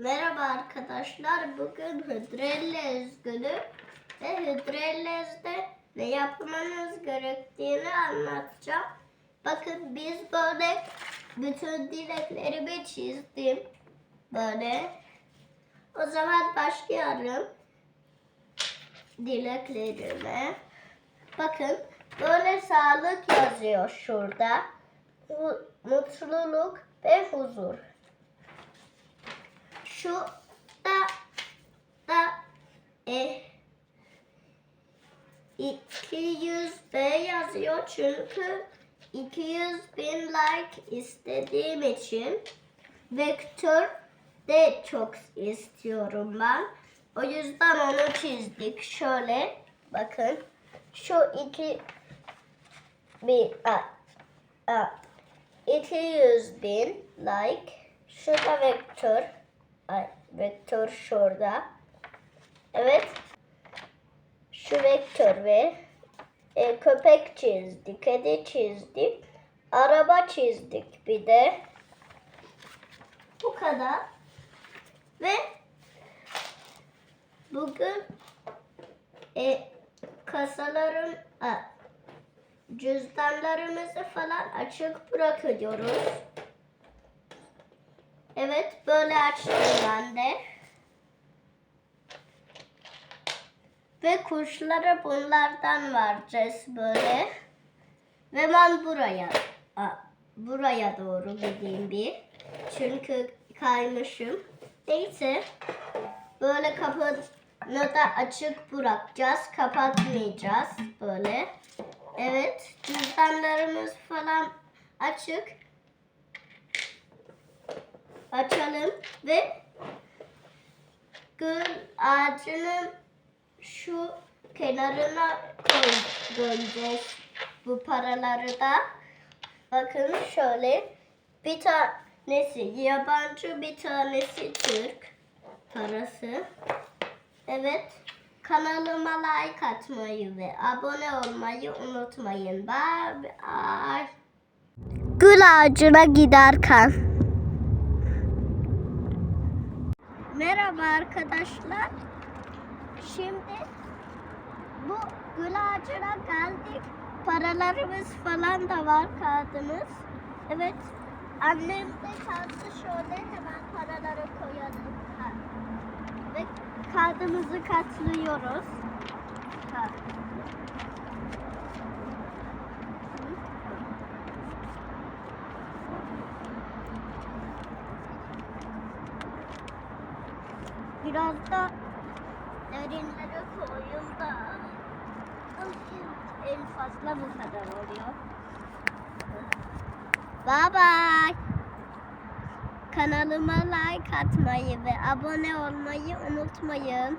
Merhaba arkadaşlar. Bugün hidrellez günü ve hidrellezde ne yapmanız gerektiğini anlatacağım. Bakın biz böyle bütün dileklerimi çizdim. Böyle. O zaman başlayalım. Dileklerime. Bakın böyle sağlık yazıyor şurada. Mutluluk ve huzur. Şu da da e, 200 B yazıyor çünkü 200 bin like istediğim için vektör de çok istiyorum ben. O yüzden onu çizdik. Şöyle bakın. Şu iki bir a, a, 200 bin like. Şurada vektör. Vektör şurada. Evet. Şu vektör ve e, köpek çizdik, kedi çizdik, araba çizdik bir de. Bu kadar. Ve bugün e, kasaların a, cüzdanlarımızı falan açık bırakıyoruz. Evet böyle açtım ben de. Ve kuşlara bunlardan vereceğiz böyle. Ve ben buraya buraya doğru gideyim bir. Çünkü kaymışım. Neyse. Böyle kapını da açık bırakacağız. Kapatmayacağız böyle. Evet. Cüzdanlarımız falan açık açalım ve gül ağacının şu kenarına koy koyacağız bu paraları da. Bakın şöyle bir tanesi yabancı bir tanesi Türk parası. Evet. Kanalıma like atmayı ve abone olmayı unutmayın. Bye bye. Gül ağacına giderken. Merhaba arkadaşlar. Şimdi bu gül ağacına geldik. Paralarımız falan da var kağıdımız. Evet. Annem de kalktı şöyle hemen paraları koyalım. Ve kağıdımızı katlıyoruz. Ha. Biraz da derinlere koyayım da en fazla bu kadar oluyor. Bye bye. Kanalıma like atmayı ve abone olmayı unutmayın.